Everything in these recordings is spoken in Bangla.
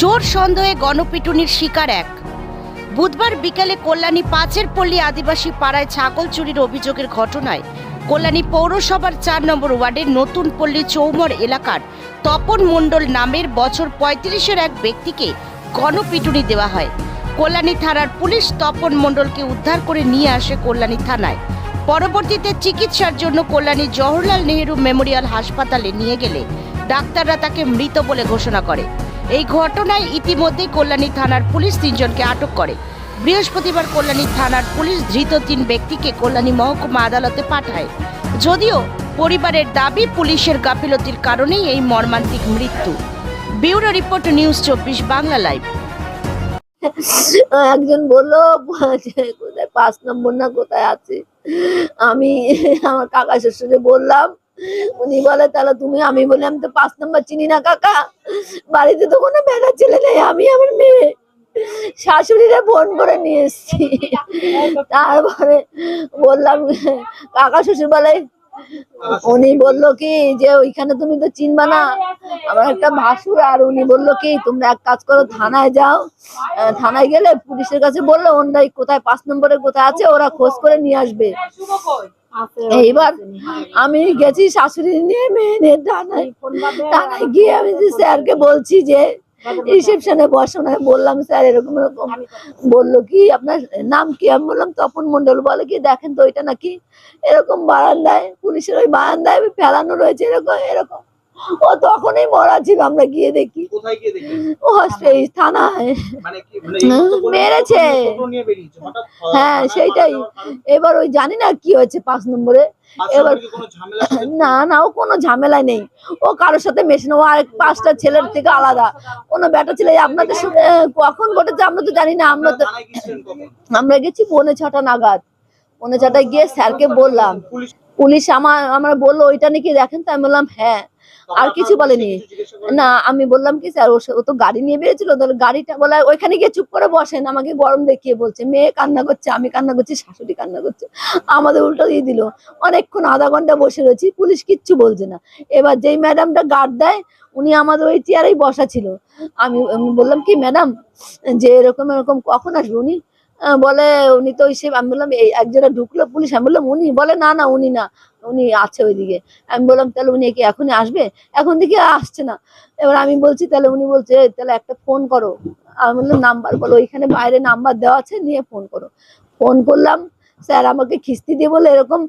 চোর সন্দেহে গণপিটুনির শিকার এক। বুধবার বিকালে কল্যাণী পাঁচের পল্লী আদিবাসী পাড়ায় ছাগল চুরির অভিযোগের ঘটনায় কল্যাণী পৌরসভার চার নম্বর ওয়ার্ডের নতুন পল্লী চৌমর এলাকার তপন মণ্ডল নামের বছর পঁয়ত্রিশের এক ব্যক্তিকে গণপিটুনি দেওয়া হয়। কল্যাণী থানার পুলিশ তপন মণ্ডলকে উদ্ধার করে নিয়ে আসে কল্যাণী থানায়। পরবর্তীতে চিকিৎসার জন্য কল্যাণী জওহরলাল নেহেরু মেমোরিয়াল হাসপাতালে নিয়ে গেলে ডাক্তাররা তাকে মৃত বলে ঘোষণা করে। এই ঘটনায় ইতিমধ্যে কল্যাণী থানার পুলিশ তিনজনকে আটক করে। বৃহস্পতিবার কল্যাণী থানার পুলিশ ধৃত তিন ব্যক্তিকে কল্যাণী মহকুমা আদালতে পাঠায়। যদিও পরিবারের দাবি পুলিশের গাফিলতির কারণেই এই মর্মান্তিক মৃত্যু। ব্যুরো রিপোর্ট নিউজ চব্বিশ বাংলা লাইভ। একজন বলল, কোথায় পাঁচ নম্বর না কোথায় আছে? আমি আমার কাকা শ্বশুরে বললাম উনি বলে, তাহলে তুমি আমি বললাম তো পাঁচ নম্বর চিনি না, কাকা। বাড়িতে তো কোনো বেড়ার ছেলে নেই, আমি আমার মেয়ে। শাশুড়িরে ফোন করে নিয়ে এসছি। তারপরে বললাম, কাকা শ্বশুর বলে উনি বলল কি, যে ওইখানে তুমি তো চিনবা না। আমার একটা ভাসুর, আর উনি বলল কি, তোমরা এক কাজ করো, থানায় যাও। থানায় গেলে পুলিশের কাছে বলল ওনরাই কোথায়, পাঁচ নম্বরে কোথায় আছে, ওরা খোঁজ করে নিয়ে আসবে। এইবার আমি গেছি শাশুড়ি নিয়ে মেয়ে ডানায় থানায়। গিয়ে আমি স্যারকে বলছি যে রিসেপশনে বসো না বললাম স্যার এরকম এরকম। বলল কি আপনার নাম কি? আমি বললাম তপন মন্ডল বলে কি দেখেন তো ওইটা নাকি? এরকম বারান্দায় পুলিশের ওই বারান্দায় ফেলানো রয়েছে এরকম এরকম। ও তখনই মরা ছিল আমরা গিয়ে দেখি। ও হসপিটাল থানায়। মানে মানে মেরেছে। হ্যাঁ সেইটাই। এবার ওই জানি না কি হয়েছে পাঁচ নম্বরে। এবার-? না না ও কোনো ঝামেলা নেই। ও কারোর সাথে মেশে না ও আরেক পাঁচটা ছেলের থেকে আলাদা। কোনো বেটা ছেলে আপনাদের সাথে কখন ঘটেছে আমরা তো জানি না। আমরা তো? আমরা গেছি পৌনে ছটা নাগাদ। পৌনে ছটায় গিয়ে স্যারকে বললাম। পুলিশ পুলিশ আমার আমার বলল ওইটা নাকি দেখেন? তো আমি বললাম হ্যাঁ। আর কিছু বলেনি। না আমি বললাম কি স্যার ও তো গাড়ি নিয়ে বেরিয়েছিল তাহলে গাড়িটা বলে ওইখানে গিয়ে চুপ করে বসেন আমাকে গরম দেখিয়ে বলছে মেয়ে কান্না করছে আমি কান্না করছি শাশুড়ি কান্না করছে। আমাদের উল্টো দিয়ে দিল। অনেকক্ষণ আধা ঘণ্টা বসে রয়েছি পুলিশ কিচ্ছু বলছে না। এবার যেই ম্যাডামটা গার্ড দেয় উনি আমাদের ওই চেয়ারেই বসা ছিল। আমি বললাম কি ম্যাডাম যে এরকম এরকম কখন আসবে? উনি বলে উনি তো সে আমি বললাম এই একজনে ঢুকলো পুলিশ। আমি বললাম উনি? বলে না না উনি না উনি আছে ওইদিকে। আমি বললাম তাহলে উনি কি এখনই আসবে? এখন দেখি আসছে না। এবার আমি বলছি তাহলে উনি বলছে তাহলে একটা ফোন করো। আমি বললাম নাম্বার বলো ওইখানে বাইরে নাম্বার দেওয়া আছে নিয়ে ফোন করো। ফোন করলাম স্যার আমাকে খিস্তি দিয়ে বলে এরকম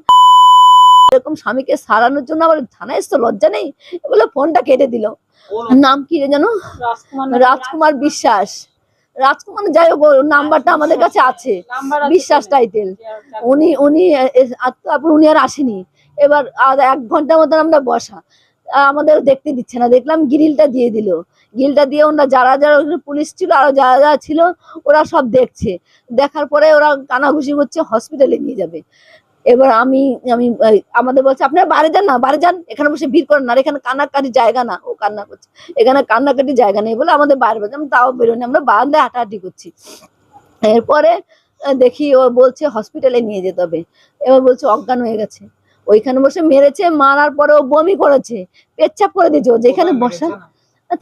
এরকম স্বামীকে সারানোর জন্য আমার থানায় তো লজ্জা নেই? বলে ফোনটা কেটে দিল। নাম কি রে জানো? রাজকুমার বিশ্বাস। রাজকুমার যাই হোক নাম্বারটা আমাদের কাছে আছে বিশ্বাস টাইটেল। উনি উনি আর তারপর উনি আর আসেনি। এবার এক ঘণ্টা মতন আমরা বসা। আমাদের দেখতে দিচ্ছে না। দেখলাম গ্রিলটা দিয়ে দিল। গ্রিলটা দিয়ে ওরা যারা যারা পুলিশ ছিল আর যারা যারা ছিল ওরা সব দেখছে। দেখার পরে ওরা কানাঘুষি করছে হসপিটালে নিয়ে যাবে। এবার আমি আমি আমাদের বলছে আপনারা বাইরে যান না বাইরে যান। এখানে বসে ভিড় করেন না। এখানে কান্নাকাটির জায়গা না। ও কান্না করছে। এখানে কান্নাকাটির জায়গা নেই বলে আমাদের বাইরে বলছে। আমি তাও বেরোনি আমরা বারান্দায় হাঁটাহাঁটি করছি। এরপরে দেখি ও বলছে হসপিটালে নিয়ে যেতে হবে। এবার বলছে অজ্ঞান হয়ে গেছে। ওইখানে বসে মেরেছে মারার পরে ও বমি করেছে। পেচ্ছাপ করে দিয়েছে। ও যেখানে বসা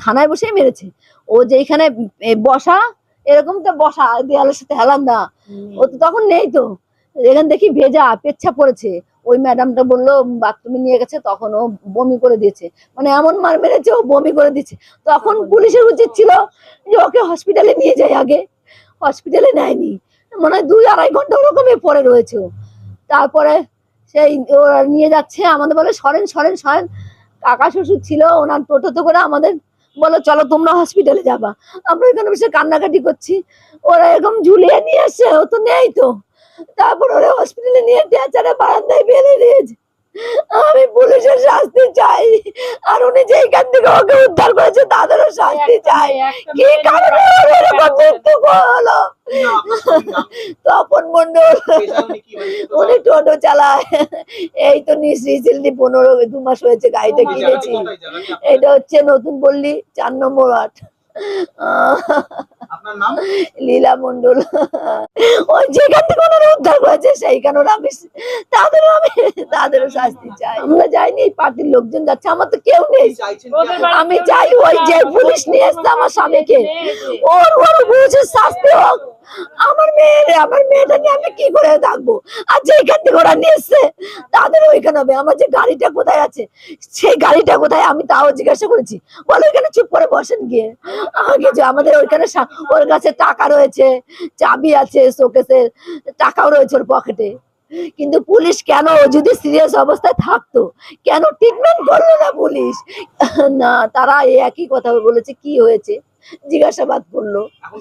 থানায় বসেই মেরেছে। ও যেখানে বসা এরকম তো বসা দেয়ালের সাথে হেলান দা ও তো তখন নেই তো। এখানে দেখি ভেজা পেচ্ছা পড়েছে। ওই ম্যাডামটা বলল বাথরুমে নিয়ে গেছে। তখন ও বমি করে দিয়েছে। মানে এমন মার মেরেছে ও বমি করে দিচ্ছে তখন পুলিশের উচিত ছিল যে ওকে হসপিটালে নিয়ে যায় আগে। হসপিটালে নেয়নি। মনে হয় দুই আড়াই ঘণ্টা ওরকমই পড়ে রয়েছে তারপরে সেই ওরা নিয়ে যাচ্ছে আমাদের বলে সরেন সরেন সরেন। কাকা শ্বশুর ছিল ওনার টোটোতে করে আমাদের বলো চলো তোমরা হসপিটালে যাবা। আমরা এখানে বসে কান্নাকাটি করছি। ওরা এরকম ঝুলিয়ে নিয়ে আসছে ও তো নেই তো। তারপর ওরা হসপিটালে নিয়ে টেচারে বারান্দায় ফেলে দিয়েছে। আমি পুলিশের শাস্তি চাই। আর উনি যেইখান থেকে ওকে উদ্ধার করেছে তাদেরও শাস্তি চাই। কি কারণে এরকম মৃত্যু হলো? তপন মন্ডল উনি টোটো চালায়। এই তো রিসেন্টলি পনেরো দু মাস হয়েছে গাড়িটা কিনেছি? এটা হচ্ছে নতুন পল্লী চার নম্বর ওয়ার্ড। আহ, আপনার আপনার নাম? লীলা মন্ডল ওই যেখান থেকে ওনারা উদ্ধার করেছে সেইখানে ওরা আমি তাদেরও আমি তাদেরও শাস্তি চাই। আমরা যাইনি এই পার্টির লোকজন যাচ্ছে আমার তো কেউ নেই? আমি চাই ওই যে পুলিশ নিয়ে এসছে আমার স্বামীকে। ওর ওর বুঝে শাস্তি হোক। আমার মেয়ের আমার মেয়েটা নিয়ে আমি কি করে থাকব? আর যেখান থেকে ওরা নিয়ে তাদের ওইখানে হবে। আমার যে গাড়িটা কোথায় আছে, সেই গাড়িটা কোথায় আমি তাও জিজ্ঞাসা করেছি। বলো ওইখানে চুপ করে বসেন গিয়ে। আমাকে যে আমাদের ওইখানে ওর কাছে টাকা রয়েছে, চাবি আছে, শোকেসের টাকাও রয়েছে ওর পকেটে। কিন্তু পুলিশ কেন যদি সিরিয়াস অবস্থায় থাকতো, কেন ট্রিটমেন্ট করল না পুলিশ? না, তারা একই কথা বলেছে, কি হয়েছে? জিজ্ঞাসাবাদ করল। এখন